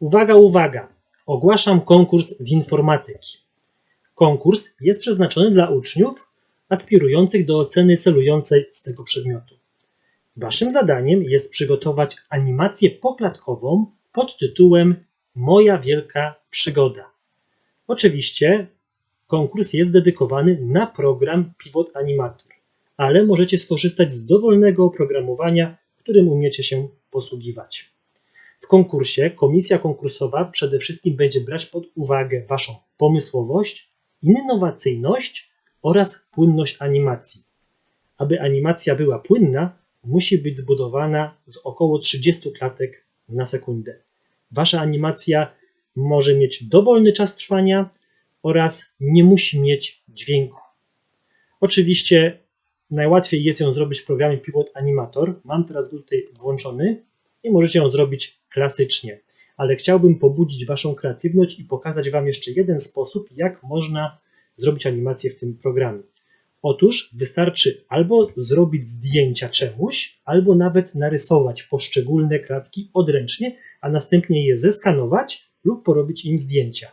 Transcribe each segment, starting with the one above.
Uwaga, uwaga! Ogłaszam konkurs z informatyki. Konkurs jest przeznaczony dla uczniów aspirujących do oceny celującej z tego przedmiotu. Waszym zadaniem jest przygotować animację poklatkową pod tytułem Moja wielka przygoda. Oczywiście konkurs jest dedykowany na program Pivot Animator, ale możecie skorzystać z dowolnego oprogramowania, którym umiecie się posługiwać. W konkursie komisja konkursowa przede wszystkim będzie brać pod uwagę Waszą pomysłowość, innowacyjność oraz płynność animacji. Aby animacja była płynna, musi być zbudowana z około 30 klatek na sekundę. Wasza animacja może mieć dowolny czas trwania oraz nie musi mieć dźwięku. Oczywiście najłatwiej jest ją zrobić w programie Pivot Animator. Mam teraz go tutaj włączony i możecie ją zrobić klasycznie. Ale chciałbym pobudzić Waszą kreatywność i pokazać Wam jeszcze jeden sposób, jak można zrobić animację w tym programie. Otóż wystarczy albo zrobić zdjęcia czemuś, albo nawet narysować poszczególne kratki odręcznie, a następnie je zeskanować lub porobić im zdjęcia.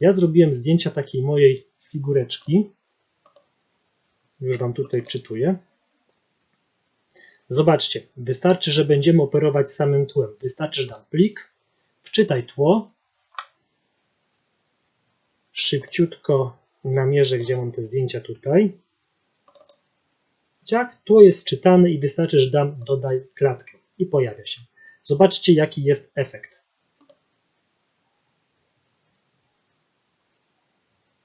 Ja zrobiłem zdjęcia takiej mojej figureczki. Już Wam tutaj czytuję. Zobaczcie, wystarczy, że będziemy operować samym tłem. Wystarczy, że dam plik, wczytaj tło, szybciutko namierzę, gdzie mam te zdjęcia tutaj. Jak tło jest czytane i wystarczy, że dam dodaj klatkę i pojawia się. Zobaczcie, jaki jest efekt.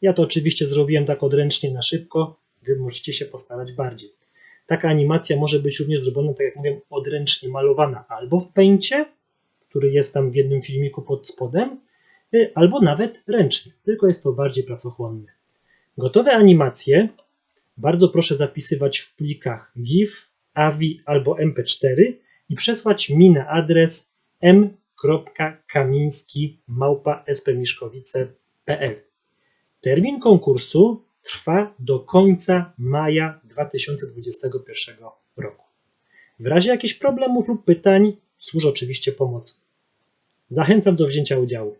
Ja to oczywiście zrobiłem tak odręcznie na szybko, wy możecie się postarać bardziej. Taka animacja może być również zrobiona, tak jak mówiłem, odręcznie malowana albo w pęcie, który jest tam w jednym filmiku pod spodem, y, albo nawet ręcznie, tylko jest to bardziej pracochłonne. Gotowe animacje bardzo proszę zapisywać w plikach GIF, AVI albo MP4 i przesłać mi na adres m.kamiński.spmiszkowice.pl. Termin konkursu trwa do końca maja 2021 roku. W razie jakichś problemów lub pytań służy oczywiście pomocą. Zachęcam do wzięcia udziału.